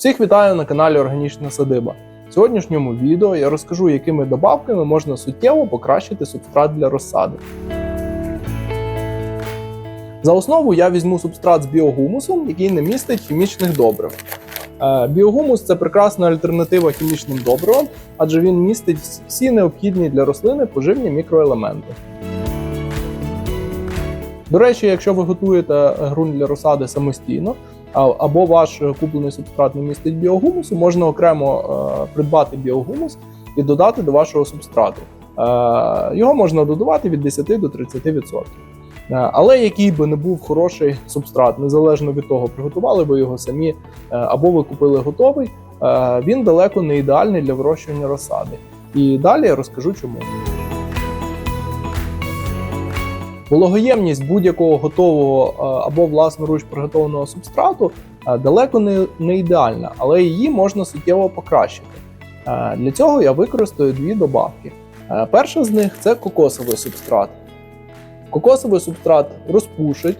Всіх вітаю на каналі Органічна Садиба. В сьогоднішньому відео я розкажу, якими добавками можна суттєво покращити субстрат для розсади. За основу я візьму субстрат з біогумусом, який не містить хімічних добрив. Е, Біогумус це прекрасна альтернатива хімічним добривам, адже він містить всі необхідні для рослини поживні мікроелементи. До речі, якщо ви готуєте ґрунт для розсади самостійно, або ваш куплений субстрат не містить біогумусу, можна окремо е, придбати біогумус і додати до вашого субстрату. Е, Його можна додавати від 10 до 30%. Е, Але який би не був хороший субстрат, незалежно від того, приготували ви його самі або ви купили готовий, він далеко не ідеальний для вирощування розсади. І далі я розкажу чому. Вологоємність будь-якого готового е, або власноруч приготованого субстрату е, далеко не, не ідеальна, але її можна суттєво покращити. Е, Для цього я використаю дві добавки. Перша з них це кокосовий субстрат. Кокосовий субстрат розпушить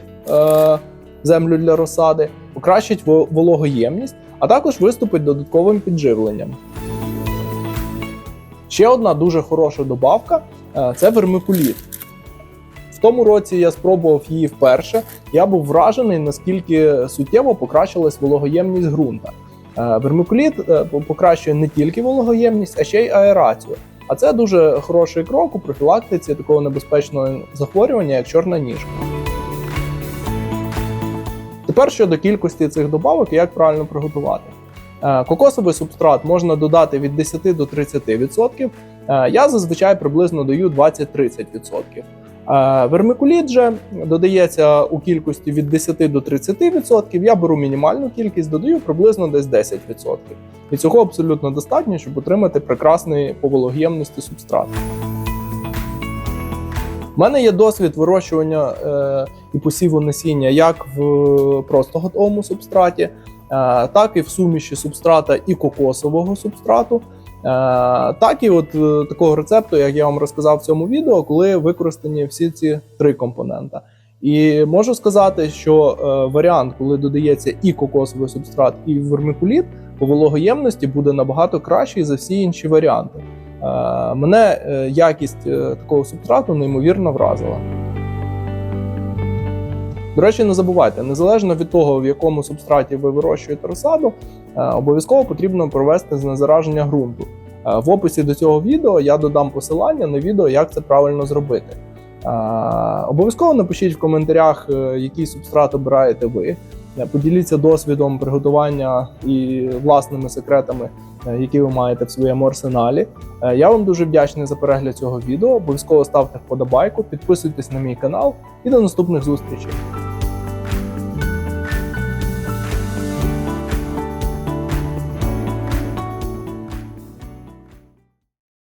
землю для розсади, покращить вологоємність, а також виступить додатковим підживленням. Ще одна дуже хороша добавка це вермикуліт. Тому році я спробував її вперше. Я був вражений, наскільки суттєво покращилась вологоємність ґрунта. Е, Вермикуліт е, покращує не тільки вологоємність, а ще й аерацію. А це дуже хороший крок у профілактиці такого небезпечного захворювання, як чорна ніжка. Тепер щодо кількості цих добавок і як правильно приготувати. Е, Кокосовий субстрат можна додати від 10 до 30%. Е, Я зазвичай приблизно даю 20-30%. Е, Вермикуліт же додається у кількості від 10 до 30%. Я беру мінімальну кількість, додаю приблизно десь 10%. І цього абсолютно достатньо, щоб отримати прекрасний по вологоємності субстрат. У мене є досвід вирощування е, і посіву насіння як в просто готовому субстраті, е, так і в суміші субстрата і кокосового субстрату. Е, так і от е, такого рецепту, як я вам розказав в цьому відео, коли використані всі ці три компонента. І можу сказати, що е, варіант, коли додається і кокосовий субстрат, і вермикуліт, по вологоємності буде набагато кращий за всі інші варіанти. Мене якість такого субстрату неймовірно вразила. До речі, не забувайте, незалежно від того, в якому субстраті ви вирощуєте розсаду, е, обов'язково потрібно провести знезараження ґрунту. Е, В описі до цього відео я додам посилання на відео, як це правильно зробити. Е, Обов'язково напишіть в коментарях, який субстрат обираєте ви. Поділіться досвідом приготування і власними секретами, які ви маєте в своєму арсеналі. Я вам дуже вдячний за перегляд цього відео. Обов'язково ставте вподобайку, підписуйтесь на мій канал і до наступних зустрічей.